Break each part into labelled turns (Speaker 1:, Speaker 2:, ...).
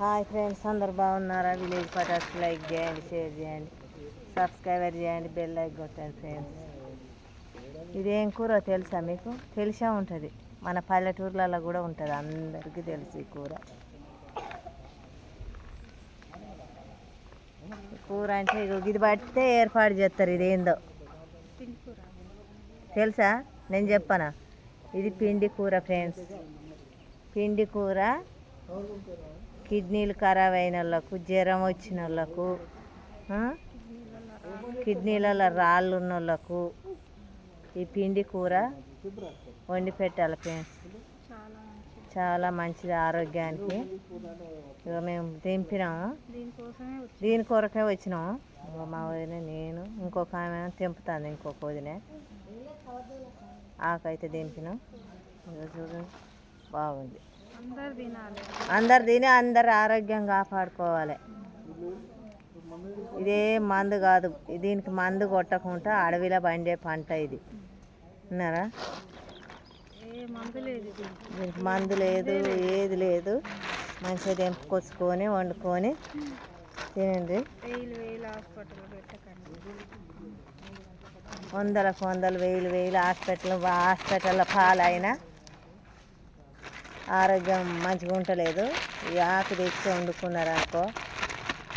Speaker 1: Hi friends అందరు బాగున్నారా? Village Patas like చేయండి షేర్ చేయండి సబ్స్క్రైబర్ చేయండి బెల్ లైక్ కొట్టండి ఫ్రెండ్స్. ఇదేం కూర తెలుసా మీకు? తెలిసే ఉంటుంది. మన పల్లెటూర్లలో కూడా ఉంటుంది అందరికీ తెలుసు ఈ కూర. కూర అంటే ఇది పడితే ఏర్పాటు చేస్తారు ఇదేందో. తెలుసా? నేను చెప్పనా? ఇది పిండి కూర ఫ్రెండ్స్. పిండి కూర కిడ్నీలు ఖరాబ్ అయిన వాళ్ళకు జ్వరం వచ్చిన వాళ్ళకు కిడ్నీలలో రాళ్ళు ఉన్న వాళ్ళకు ఈ పిండి కూర వండి పెట్టాలి ఫ్రెండ్స్. చాలా మంచిది ఆరోగ్యానికి. ఇక మేము
Speaker 2: తెంపినాము
Speaker 1: దీని కొరకే వచ్చినాము. మా వదిన నేను ఇంకొక ఆమె తెంపుతుంది ఇంకొక వదిన. ఆకైతే దింపినాం. ఇగో చూడండి బాగుంది.
Speaker 2: అందరు
Speaker 1: తిని అందరు ఆరోగ్యం కాపాడుకోవాలి. ఇదే మందు కాదు దీనికి మందు కొట్టకుండా అడవిలో పండే పంట ఇది.
Speaker 2: లేదు దీనికి
Speaker 1: మందు లేదు ఏది లేదు. మంచిగా తెంపుకొచ్చుకొని వండుకొని తినండి. వందలకు వందలు వేలు వేలు హాస్పిటల్ హాస్పిటల్లో పాలైనా ఆరోగ్యం మంచిగా ఉండలేదు. ఈ ఆకు తెచ్చి వండుకున్నారు అనుకో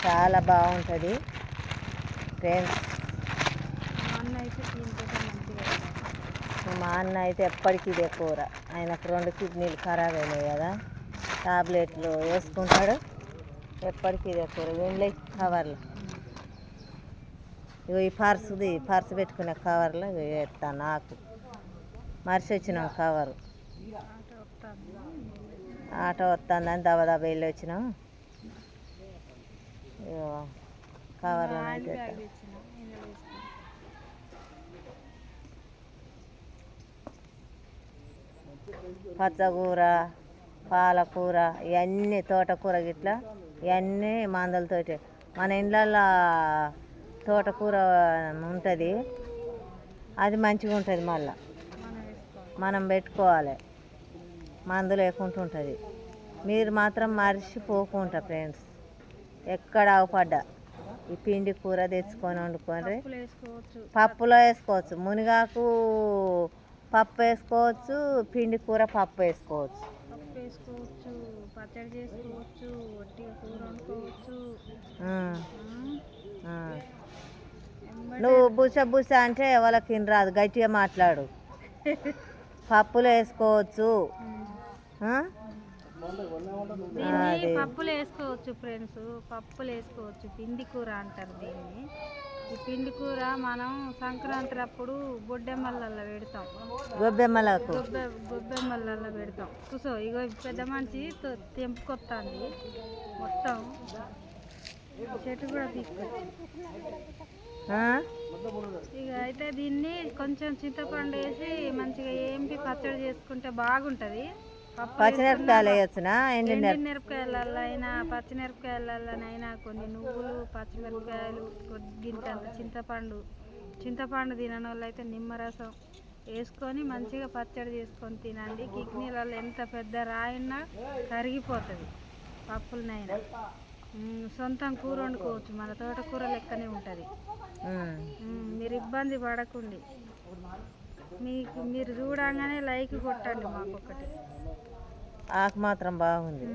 Speaker 1: చాలా బాగుంటుంది. ఫ్రెండ్స్
Speaker 2: మా అన్న అయితే
Speaker 1: ఎప్పటికీ ఇదే కూర. ఆయనకు రెండు కిడ్నీలు ఖరాబ్ అయినాయి కదా టాబ్లెట్లు వేసుకుంటాడు. ఎప్పటికీ ఇదే కూర. వీళ్ళే కవర్లు. ఇగో ఈ పర్సుది పర్సు పెట్టుకునే కవర్లో వేస్తాను నాకు మర్చి వచ్చినాం కవరు
Speaker 2: ఆట వస్తుంది
Speaker 1: ఆటో వస్తుందని దబ దబ వెళ్ళి వచ్చినాం. కవర్లో పచ్చకూర పాలకూర ఇవన్నీ తోటకూర గిట్లా ఇవన్నీ మందులతోటి మన ఇండ్లల్లో తోటకూర ఉంటుంది. అది మంచిగా ఉంటుంది మళ్ళా
Speaker 2: మనం
Speaker 1: పెట్టుకోవాలి. మందు లేకుండా ఉంటుంది. మీరు మాత్రం మర్చిపోకుండా ఫ్రెండ్స్ ఎక్కడ అవపడ్డా ఈ పిండి కూర తెచ్చుకొని వండుకొని
Speaker 2: పప్పులు వేసుకోవచ్చు.
Speaker 1: మునిగాకు పప్పు వేసుకోవచ్చు పిండి కూర పప్పు వేసుకోవచ్చు.
Speaker 2: పచ్చడి చేసుకోవచ్చు కూర వండుకోవచ్చు.
Speaker 1: నువ్వు బుస బుస అంటే వాళ్ళకి రాదు గట్టిగా మాట్లాడు. పప్పులు వేసుకోవచ్చు.
Speaker 2: పప్పులు వేసుకోవచ్చు ఫ్రెండ్స్ పప్పులు వేసుకోవచ్చు పిండి కూర అంటారు దీన్ని. ఈ పిండి కూర మనం సంక్రాంతి అప్పుడు బొడ్డెమ్మలలో పెడతాం.
Speaker 1: గొబ్బెమ్మలకు.
Speaker 2: గొబ్బె గొబ్బెమ్మలలో పెడతాం. కూసో ఇగో పెద్ద మనిషి తెంపుకొస్తుంది మొత్తం. చెట్టు కూడా తీసుకొచ్చి? ఇక అయితే దీన్ని కొంచెం చింతపండు వేసి మంచిగా ఏంపి పచ్చడి చేసుకుంటే బాగుంటుంది.
Speaker 1: పచ్చిమిరపకాయలు వేయచ్చునా
Speaker 2: మిరపకాయలలో అయినా పచ్చిమిరపకాయలలోనైనా కొన్ని నువ్వులు పచ్చిమిరపకాయలు కొద్దింతంత చింతపండు. చింతపండు తినని వాళ్ళు అయితే నిమ్మరసం వేసుకొని మంచిగా పచ్చడి చేసుకొని తినండి. కిడ్నీలలో ఎంత పెద్ద రాయినా కరిగిపోతుంది పప్పులనైనా. సొంతం కూర వండుకోవచ్చు. మన తోటకూర లెక్కనే ఉంటుంది. మీరు ఇబ్బంది పడకండి. మీకు మీరు చూడంగానే లైక్ కొట్టండి మాకు ఒకటి
Speaker 1: ఆకు మాత్రం బాగుంది.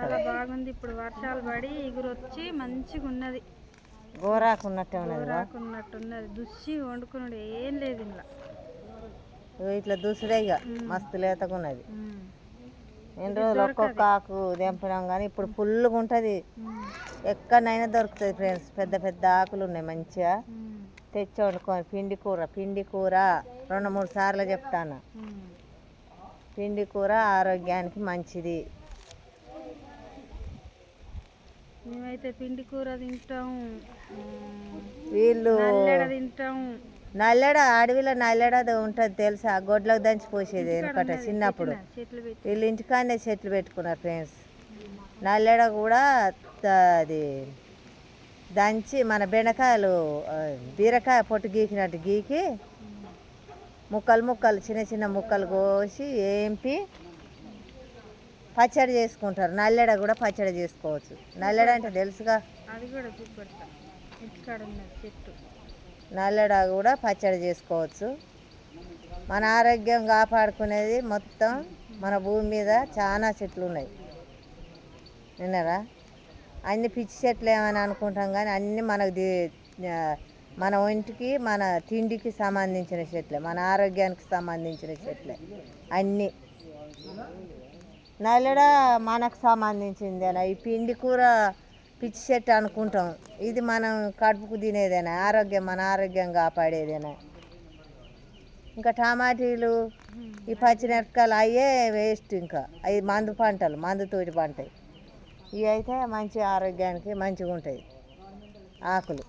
Speaker 2: చాలా బాగుంది. ఇప్పుడు వర్షాలు పడి ఎగురు వచ్చి మంచిగా ఉన్నది
Speaker 1: గోరాకు ఉన్నట్టే ఉన్నది బా.
Speaker 2: రాకున్నట్టున్నది దుస్సి వండుకున్నాడు ఏం లేదు ఇలా
Speaker 1: ఇట్లా దూసుడే ఇక మస్తు లేతగా ఉన్నది. ఎన్ని రోజులు ఒక్కొక్క ఆకు తెంపినాం కానీ ఇప్పుడు ఫుల్గా ఉంటుంది. ఎక్కడైనా దొరుకుతుంది ఫ్రెండ్స్. పెద్ద పెద్ద ఆకులు ఉన్నాయి మంచిగా. తెచ్చి వండుకొని పిండి కూర పిండి కూర. రెండు మూడు సార్లు చెప్తాను. పిండి కూర ఆరోగ్యానికి మంచిది.
Speaker 2: మేమైతే పిండి కూర తింటాం. మ్మ్.
Speaker 1: వీళ్ళు
Speaker 2: నల్లెడ తింటాం.
Speaker 1: నల్లెడ అడవిలో నల్లెడ ఉంటుంది తెలుసా? గొడ్లకు దంచి పోసేది వెనకట చిన్నప్పుడు. వీళ్ళు ఇంటికాడనే చెట్లు పెట్టుకున్నారు ఫ్రెండ్స్. నల్లెడ కూడా అది దంచి మన బెండకాయలు బీరకాయ పొట్టు గీకినట్టు గీకి ముక్కలు ముక్కలు చిన్న చిన్న ముక్కలు కోసి ఏంపి? పచ్చడి చేసుకుంటారు. నల్లెడ కూడా పచ్చడి చేసుకోవచ్చు. నల్లెడ అంటే తెలుసుగా? నల్లెడ కూడా పచ్చడి చేసుకోవచ్చు. మన ఆరోగ్యం కాపాడుకునేది మొత్తం మన భూమి మీద చాలా చెట్లు ఉన్నాయి. విన్నారా? అన్ని పిచ్చి చెట్లు ఏమని అనుకుంటాం కానీ అన్ని మనకు మన ఒంటికి మన తిండికి సంబంధించిన చెట్లే మన ఆరోగ్యానికి సంబంధించిన చెట్లే అన్నీ. నల్లడ మనకు సంబంధించిందేనా ఈ పిండి కూర పిచ్చి చెట్టు అనుకుంటాం. ఇది మనం కడుపుకు తినేదేనా ఆరోగ్యం మన ఆరోగ్యం కాపాడేదేనా ఇంకా టమాటీలు ఈ పచ్చిమిరపకాయలు అయ్యే వేస్ట్ ఇంకా. అవి మందు పంటలు మందుతోటి పంటాయి. ఇవి అయితే మంచి ఆరోగ్యానికి మంచిగా ఉంటాయి ఆకులు.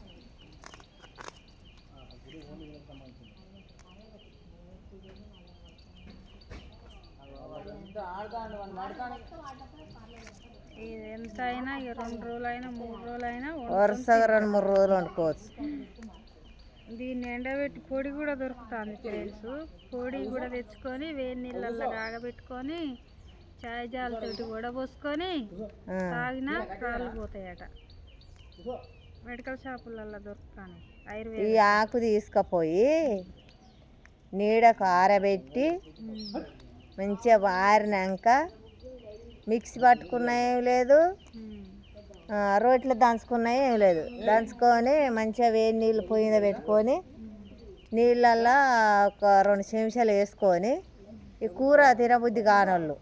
Speaker 2: ఇది ఎంత అయినా ఇక రెండు రోజులు అయినా మూడు రోజులు అయినా
Speaker 1: వరుసగా రెండు మూడు రోజులు వండుకోవచ్చు
Speaker 2: దీన్ని ఎండబెట్టి పొడి కూడా దొరుకుతుంది ఫ్రెండ్స్ పొడి కూడా తెచ్చుకొని వేడి నీళ్ళల్లో కాగబెట్టుకొని చాయ్ జాలతోటి వడబోసుకొని. తాగినా కాళ్ళు పోతాయట మెడికల్ షాపులలో దొరుకుతాయి
Speaker 1: ఈ
Speaker 2: ఆయుర్వేద
Speaker 1: ఆకు తీసుకుపోయి నీడకు ఆరబెట్టి. మంచిగా ఆరినాక మిక్సీ పట్టుకున్న లేదు
Speaker 2: ఉమ్.
Speaker 1: దంచుకున్నాయి రోట్లో ఏం లేదు దంచుకొని మంచిగా వేడి నీళ్ళు పొయ్యి మీద పెట్టుకొని నీళ్ళల్లో ఒక రెండు చెంచాలు వేసుకొని ఈ కూర తినబుద్ధి కానోళ్ళు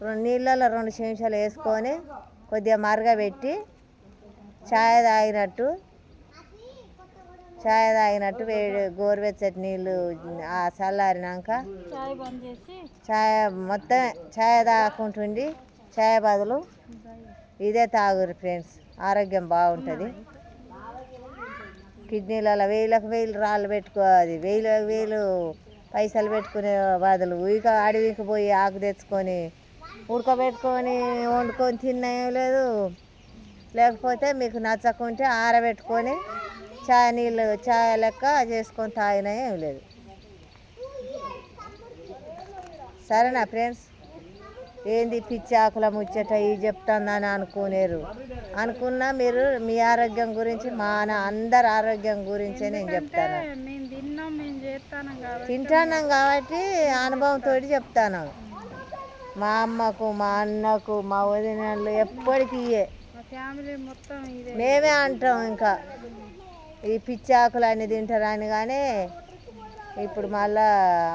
Speaker 1: రెండు నీళ్ళల్లో రెండు చెంచాలు వేసుకొని కొద్దిగా మరగబెట్టి ఛాయ్ తాగినట్టు ఛాయ్ తాగినట్టు వేడి గోరువెచ్చటి నీళ్ళు ఆ చల్లారినాక
Speaker 2: చాయ్
Speaker 1: మొత్తం ఛాయ్ తాగుకుంటుండి ఛాయ్ బదులు ఇదే తాగురు ఫ్రెండ్స్. ఆరోగ్యం బాగుంటుంది. కిడ్నీలలో వేలకు వేలు రాళ్ళు పెట్టుకో అది వేలు వేలు పైసలు పెట్టుకునే బదులు ఇక అడవికి పోయి ఆకు తెచ్చుకొని ఉడకబెట్టుకొని వండుకొని తిన్నా ఏం లేదు. లేకపోతే మీకు నచ్చకుంటే ఆరబెట్టుకొని చాయ్ నీళ్ళు చాయ్ లెక్క చేసుకొని తాగినా ఏం లేదు. సరేనా ఫ్రెండ్స్? ఏంది పిచ్చి ఆకుల ముచ్చట ఇవి చెప్తుందని అనుకోలేరు అనుకున్నా మీరు మీ ఆరోగ్యం గురించి మా నా అందరి ఆరోగ్యం గురించే నేను చెప్తాను.
Speaker 2: చేస్తాను కాబట్టి.
Speaker 1: తింటాన్నాం కాబట్టి అనుభవంతో చెప్తాను. మా అమ్మకు మా అన్నకు మా వదినలు ఎప్పటికీ ఇయే మేమే అంటాం ఇంకా. ఈ పిచ్చి ఆకులు అన్ని తింటారని కానీ ఇప్పుడు మళ్ళా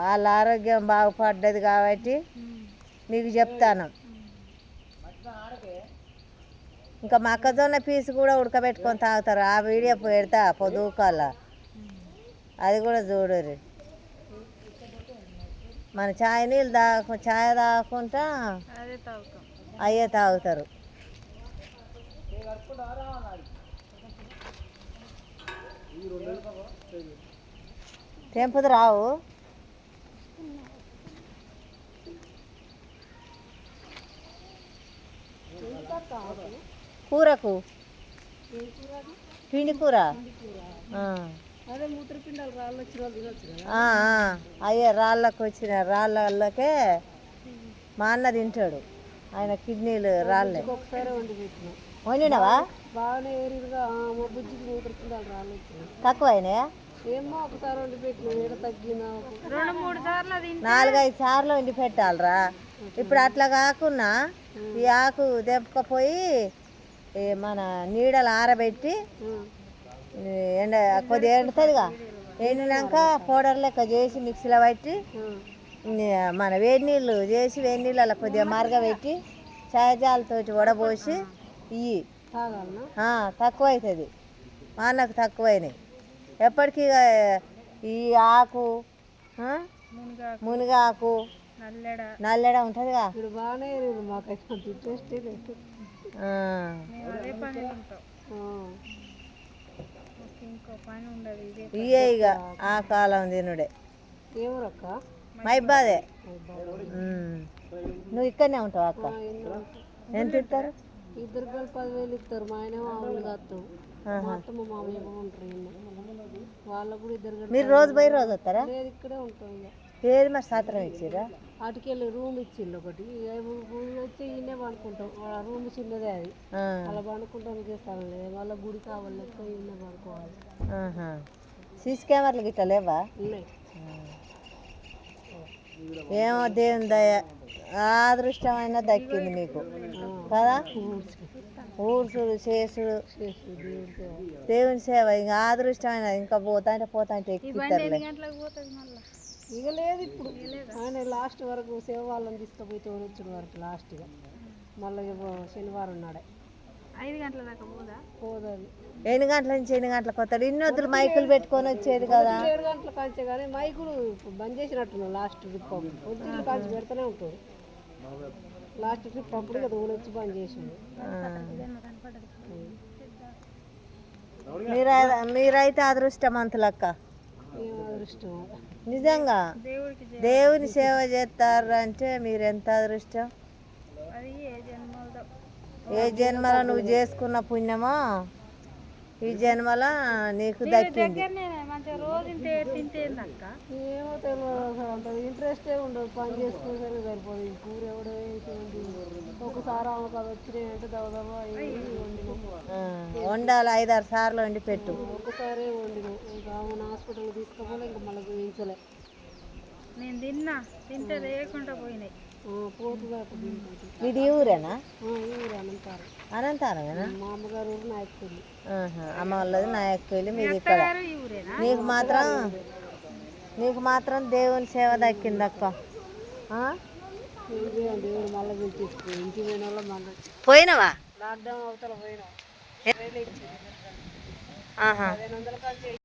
Speaker 1: వాళ్ళ ఆరోగ్యం బాగుపడ్డది కాబట్టి. మీకు చెప్తాను. ఇంకా మొక్కజొన్న పీసు కూడా ఉడకబెట్టుకొని తాగుతారు. ఆ వీడియో పెడతా పొద్దుకాల అది కూడా చూడరు మన ఛాయ్ నీళ్ళు తాగు ఛాయ్ తాగకుండా అయ్యే తాగుతారు. తెంపుది రావు? కూరకు? పిండి కూర? ఆ. అయ్యే రాళ్ళకు వచ్చిన రాళ్ళకే మా అన్న తింటాడు. ఆయన కిడ్నీలు రాళ్ళే.
Speaker 2: వండినావా
Speaker 1: వండినవా?
Speaker 2: బాగానే ఏరిగా మా బుజ్జికి మూత్రపిండాలు రాళ్ళు వచ్చినాయి
Speaker 1: తక్కువ అయినాయా
Speaker 2: ఏమో ఒకసారి వండి పెట్టిన ఏడ తగ్గినా రెండు మూడు సార్లు అది
Speaker 1: నాలుగైదు సార్లు వండి పెట్టాలిరా. ఇప్పుడు అట్లా కాకుండా ఈ ఆకు ఈ మన నీడలు ఆరబెట్టి ఎండ కొద్దిగా ఎండుతుందిగా. ఎండినాక పౌడర్ లెక్క చేసి మిక్సీలో పట్టి మన వేడి నీళ్ళు చేసి వేడి నీళ్ళలో కొద్దిగా మరగబెట్టి చాయజాలతోటి వడబోసి ఇయ్యి. ఆ, తక్కువ అవుతుంది మా అన్నకు తక్కువైనాయి. ఎప్పటికీ ఇక ఈ ఆకు
Speaker 2: మునగాకు.
Speaker 1: మునగాకు
Speaker 2: నల్లెడ.
Speaker 1: నల్లెడ ఉంటుందిగా.
Speaker 2: ఇప్పుడు బాగానే మాకు ఇంకో
Speaker 1: ఆ కాలం తినుడే.
Speaker 2: ఏమరక్క
Speaker 1: మైబాదే. నువ్వు ఇక్కడనే ఉంటావు అక్క? ఎంత ఇస్తారు
Speaker 2: ఇద్దరు కలిపి పదివేలు ఇస్తారు. మా ఆయన మామూలు కాస్తాం. మా అత్త మా మామయ్య ఉంటారు. వాళ్ళకు కూడా ఇద్దరు కలిపి
Speaker 1: మీరు రోజు పోయి రోజు వస్తారా?
Speaker 2: లేదు ఇక్కడే ఉంటాం ఇక
Speaker 1: ఏది మరి సత్రం ఇచ్చిరా
Speaker 3: అటుకెళ్ళి రూమ్ ఇచ్చిండు ఒకటి. రూమ్ వచ్చి ఈయనే పండుకుంటాం. ఆ రూమ్ చిన్నదే అది. అలా పండుకుంటానికి స్థలం లేదు. మళ్ళీ గుడి కావాలి లెక్క ఈయనే పడుకోవాలి.
Speaker 1: సీసీ కెమెరాలు గిట్ల లేవా?
Speaker 3: ఉన్నాయి.
Speaker 1: ఏమో దేవుని దయ. అదృష్టమైన దక్కింది మీకు. కదా? ఊడ్చుడు చేసుడు. దేవుని సేవ ఇంకా అదృష్టమైన ఇంకా పోతా అంటే పోతా అంటే
Speaker 3: ఇక లేదు ఇప్పుడు. ఆయన లాస్ట్ వరకు సేవ వాళ్ళని తీసుకుపోయి తోడొచ్చిన వరకు లాస్ట్గా. మళ్ళీ శనివారం నాడే.
Speaker 2: ఐదు గంటల దాకా పోదా?
Speaker 3: పోదాది.
Speaker 1: ఎన్ని గంటల నుంచి ఎన్ని గంటలకు వస్తాడు? ఇన్నొద్దులు మైకులు పెట్టుకొని వచ్చేది కదా.
Speaker 3: ఏడు గంటల కాంచే కానీ మైకులు బంద్ చేసినట్టున్నాడు లాస్ట్ ట్రిప్ పొద్దున్న కాంచి పెడుతూనే ఉంటాడు లాస్ట్ ట్రిప్ అప్పుడు కదా వచ్చి బంద్ చేసిండు.
Speaker 1: మీరైతే మీరైతే అదృష్టమంతులక్క నిజంగా. దేవుని సేవ చేస్తారు అంటే మీరు ఎంత అదృష్టం?
Speaker 2: ఏ
Speaker 1: జన్మలో నువ్వు చేసుకున్న పుణ్యమో ఈ జన్మల నీకు దక్కింది.
Speaker 3: ఏమో తెలియదు ఇంట్రెస్టే ఉండదు. పని చేసుకునేసరికి సరిపోదు. ఈ కూర ఎవడో ఒకసారి ఆమెకు అది వచ్చినాయి అంటే దవదవ
Speaker 1: వండాలి ఐదారు సార్లు వండి పెట్టు.
Speaker 3: ఒకసారి వండినాం ఇంకా ఆమెను హాస్పిటల్కి తీసుకుపోలే ఇంకా మళ్ళీ చూపించలే
Speaker 2: నేను తిన్నా తింటే లేకుండా పోయినాయి.
Speaker 1: ఇది ఈ ఊరేనా
Speaker 3: ఊరు అనంతారు.
Speaker 1: అనంతారమేనా? అమ్మ వాళ్ళది నాయకులు మీది ఇక్కడ. నీకు మాత్రం నీకు మాత్రం దేవుని సేవ దక్కింది అక్క పోయినవా?
Speaker 3: లాక్డౌన్ అవతల పోయినా.